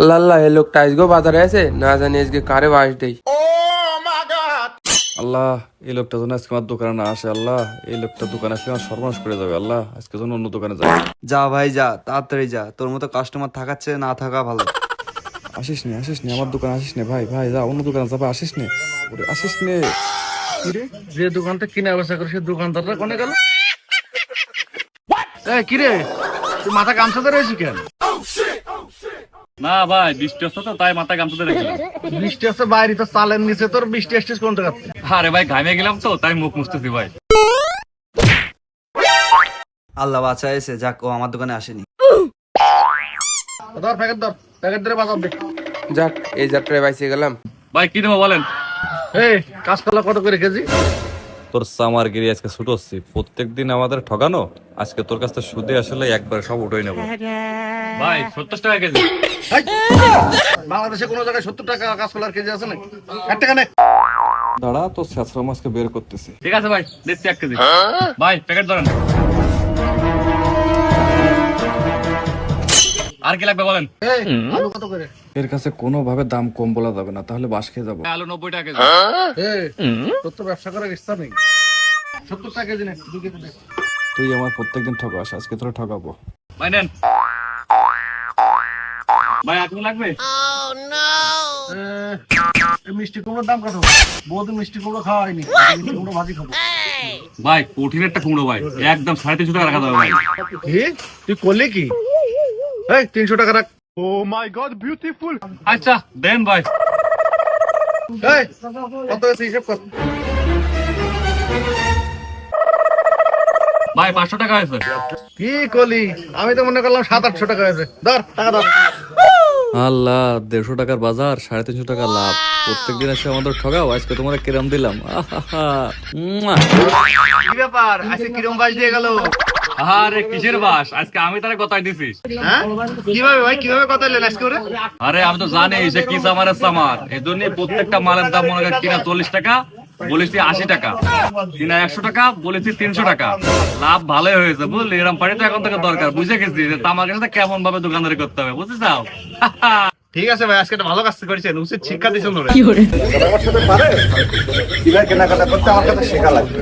আল্লাহ আল্লাহ এই লোকটা আজকেও বাজারে আছে? না জানি আজকে কারে বাস দেই। আল্লাহ এই লোকটা যেন আজকে আমার দোকানে না আসে আল্লাহ। এই লোকটা দোকানে আসলে আমার সর্বনাশ করে যাবে আল্লাহ। আজকে যেন অন্য দোকানে যায় যা ভাই যা তাড়াতাড়ি যা। তোর মতো কাস্টমার থাকাচ্ছে না থাকা ভালো। আসিস নে আসিস নে আমার দোকানে আসিস নে ভাই ভাই যা অন্য দোকানে যাবে আসিস নে। ওরে আসিস নে। যে দোকানটা কিনা বেচা করে সে দোকানদাররা কোনে গেল? কিরে তুই মাথা ধরে রয়েছি কেন? না ভাই বৃষ্টি হচ্ছে তো তাই মাথায় গামছা ধরে রেখেছিলাম। বৃষ্টি আছে বাইরে তো চালের নিচে তোর বৃষ্টি আসছিস কোন জায়গা আরে ভাই ঘামে গেলাম তো তাই মুখ মুছতেছি ভাই। আল্লাহ বাঁচা এসে যাক ও আমার দোকানে আসেনি। ধর প্যাকেট ধর প্যাকেট ধরে বাজার যাক এই যাত্রায় বাইসে গেলাম। ভাই কি দেবো বলেন? এই কাঁচকলা কত করে কেজি? তোর সামার গিরি আজকে ছুটোচ্ছি প্রত্যেক দিন আমাদের ঠকানো আজকে তোর কাছ থেকে সুদে আসলে একবার সব উঠে নেব। ভাই সত্তর টাকা কেজি। বাংলাদেশে কোনো জায়গায় সত্তর টাকা কাঁচকলার কেজি আছে নাকি? এক টাকা নেই দাঁড়া তো ছেঁচড়া মাছকে বের করতেছি। ঠিক আছে ভাই দিচ্ছি এক কেজি। ভাই প্যাকেট ধরেন। আর কি লাগবে বলেন? আলু কত করে? এর কাছে কোনোভাবে দাম কম বলা যাবে না তাহলে বাস খেয়ে যাব। আলু নব্বই টাকা কেজি। তোর তো ব্যবসা করার ইচ্ছা নেই। সত্তর টাকা কেজি নে দু কেজি তুই আমার প্রত্যেকদিন ঠকাস আজকে তোরা ঠকাবো। ভাই নেন। ভাই কিছু লাগবে? মিষ্টি কুমড়োর দাম কত? বহুদিন মিষ্টি কুমড়ো খাওয়া হয়নি মিষ্টি কুমড়ো ভাজি খাব। ভাই কঠিন একটা কুমড়ো ভাই। একদম সাড়ে তিনশো টাকা রাখা যাবে ভাই। তুই করলে কি? এই তিনশো টাকা রাখ। আচ্ছা দেন ভাই। এই কত হয়েছে হিসেব কর। ভাই পাঁচশো টাকা হয়েছে। কি করলি আমি তো মনে করলাম সাত আটশো টাকা হয়েছে। ধর টাকা ধর। আল্লাহ দেড়শো টাকার বাজার সাড়ে তিনশো টাকা লাভ। প্রত্যেক দিন এসে আমাদের ঠগাও আজকে তোমার কিরম দিলাম। কি ব্যাপার? আজকে কিরম বাজ দিয়ে গেল? আরে কিসের বাস? আজকে আমি তারা কথাই দিছিস হ্যাঁ? কীভাবে ভাই? কীভাবে কথা এলেন আজকে ওরে? আরে আমি তো জানি যে কি সামারের সামার। এই জন্য প্রত্যেকটা মালের দাম মনে করেন কিনা চল্লিশ টাকা বলেছি আশি টাকা। কিনা একশো টাকা বলেছি তিনশো টাকা। লাভ ভালোই হয়েছে বুঝলি? এরকম পানি তো এখন থেকে দরকার। বুঝে গেছি যে তামাকের সাথে কেমন ভাবে দোকানদারি করতে হবে বুঝতে চাও ঠিক আছে ভাই আজকে ভালো কাজ করেছেন উচিত শিক্ষা দিয়েছেন ওরে। আমার সাথে পারে? কেনাকাটা করতে আমার কাছে শেখা লাগবে।